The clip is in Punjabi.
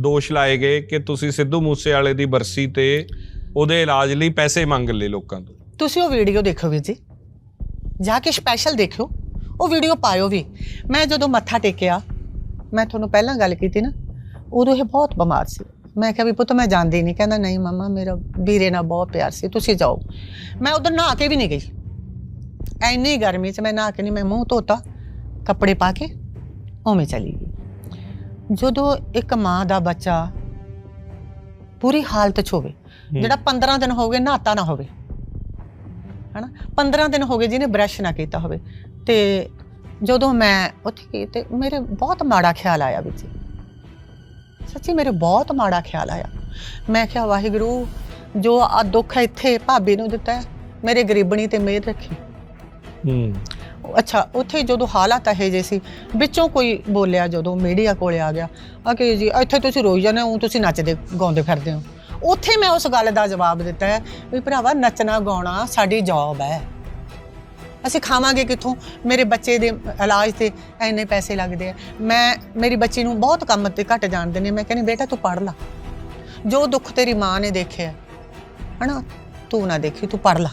ਦੋਸ਼ ਲਾਏ ਗਏ ਕਿ ਤੁਸੀਂ ਸਿੱਧੂ ਮੂਸੇਵਾਲੇ ਦੀ ਬਰਸੀ ਤੇ ਉਹਦੇ ਇਲਾਜ ਲਈ ਪੈਸੇ ਮੰਗ ਲਏ ਲੋਕਾਂ ਤੋਂ। ਤੁਸੀਂ ਉਹ ਵੀਡੀਓ ਦੇਖੋ ਵੀਰ ਜੀ। ਜਾ ਕੇ ਸਪੈਸ਼ਲ ਦੇਖਿਓ। ਉਹ ਵੀਡੀਓ ਪਾਇਓ ਵੀ। ਮੈਂ ਜਦੋਂ ਮੱਥਾ ਟੇਕਿਆ, ਮੈਂ ਤੁਹਾਨੂੰ ਪਹਿਲਾਂ ਗੱਲ ਕੀਤੀ ਨਾ, ਉਦੋਂ ਇਹ ਬਹੁਤ ਬਿਮਾਰ ਸੀ। ਮੈਂ ਕਿਹਾ ਵੀ ਪੁੱਤ ਮੈਂ ਜਾਂਦੀ ਨਹੀਂ। ਕਹਿੰਦਾ, ਨਹੀਂ ਮਮਾ, ਮੇਰਾ ਵੀਰੇ ਨਾਲ ਬਹੁਤ ਪਿਆਰ ਸੀ। ਤੁਸੀਂ ਜਾਓ। ਮੈਂ ਉਧਰ ਨਹਾ ਕੇ ਵੀ ਨਹੀਂ ਗਈ। ਐਨੀ ਗਰਮੀ 'ਚ ਮੈਂ ਨਹਾ ਕੇ ਨਹੀਂ, ਮੈਂ ਮੂੰਹ ਧੋਤਾ, ਕੱਪੜੇ ਪਾ ਕੇ, ਉਵੇਂ ਚਲੀ ਜਦੋਂ ਇੱਕ ਮਾਂ ਦਾ ਬੱਚਾ ਪੂਰੀ ਹਾਲਤ 'ਚ ਹੋਵੇ ਜਿਹੜਾ 15 ਦਿਨ ਹੋ ਗਏ ਨਹਾਤਾ ਨਾ ਹੋਵੇ ਹਨਾ? 15 ਦਿਨ ਹੋ ਗਏ ਜਿਹਨੇ ਬ੍ਰਸ਼ ਨਾ ਕੀਤਾ ਹੋਵੇ ਤੇ ਜਦੋਂ ਮੈਂ ਉੱਥੇ ਗਈ ਤੇ ਮੇਰੇ ਬਹੁਤ ਮਾੜਾ ਖਿਆਲ ਆਇਆ ਵਿੱਚ ਸੱਚੀ ਮੇਰੇ ਬਹੁਤ ਮਾੜਾ ਖਿਆਲ ਆਇਆ। ਮੈਂ ਕਿਹਾ ਵਾਹਿਗੁਰੂ ਜੋ ਆ ਦੁੱਖ ਇੱਥੇ ਭਾਬੀ ਨੂੰ ਦਿੱਤਾ ਮੇਰੇ ਗਰੀਬਣੀ ਤੇ ਮਿਹਰ ਰੱਖੀ। ਹੂੰ। ਅੱਛਾ, ਉੱਥੇ ਜਦੋਂ ਹਾਲਾਤ ਇਹ ਜੇ ਸੀ, ਵਿੱਚੋਂ ਕੋਈ ਬੋਲਿਆ ਜਦੋਂ ਮੀਡੀਆ ਕੋਲੇ ਆ ਗਿਆ, ਆ ਕਿ ਜੀ ਇੱਥੇ ਤੁਸੀਂ ਰੋਈ ਜਾਂਦੇ ਹੋ ਤੁਸੀਂ ਨੱਚਦੇ, ਗਾਉਂਦੇ ਫਿਰਦੇ ਹੋ। ਉੱਥੇ ਮੈਂ ਉਸ ਗੱਲ ਦਾ ਜਵਾਬ ਦਿੱਤਾ ਹੈ ਵੀ ਭਰਾਵਾ, ਨੱਚਣਾ, ਗਾਉਣਾ ਸਾਡੀ ਜੌਬ ਹੈ। ਅਸੀਂ ਖਾਵਾਂਗੇ ਕਿੱਥੋਂ? ਮੇਰੇ ਬੱਚੇ ਦੇ ਇਲਾਜ ਤੇ ਐਨੇ ਪੈਸੇ ਲੱਗਦੇ ਆ। ਮੈਂ, ਮੇਰੀ ਬੱਚੀ ਨੂੰ ਬਹੁਤ ਕੰਮ ਤੇ ਘੱਟ ਜਾਣਦੇ ਨੇ ਮੈਂ ਕਹਿੰਦੀ, ਬੇਟਾ ਤੂੰ ਪੜ੍ਹ ਲਾ। ਜੋ ਦੁੱਖ ਤੇਰੀ ਮਾਂ ਨੇ ਦੇਖਿਆ, ਹਨਾ? ਤੂੰ ਨਾ ਦੇਖੀ, ਤੂੰ ਪੜ੍ਹ ਲਾ।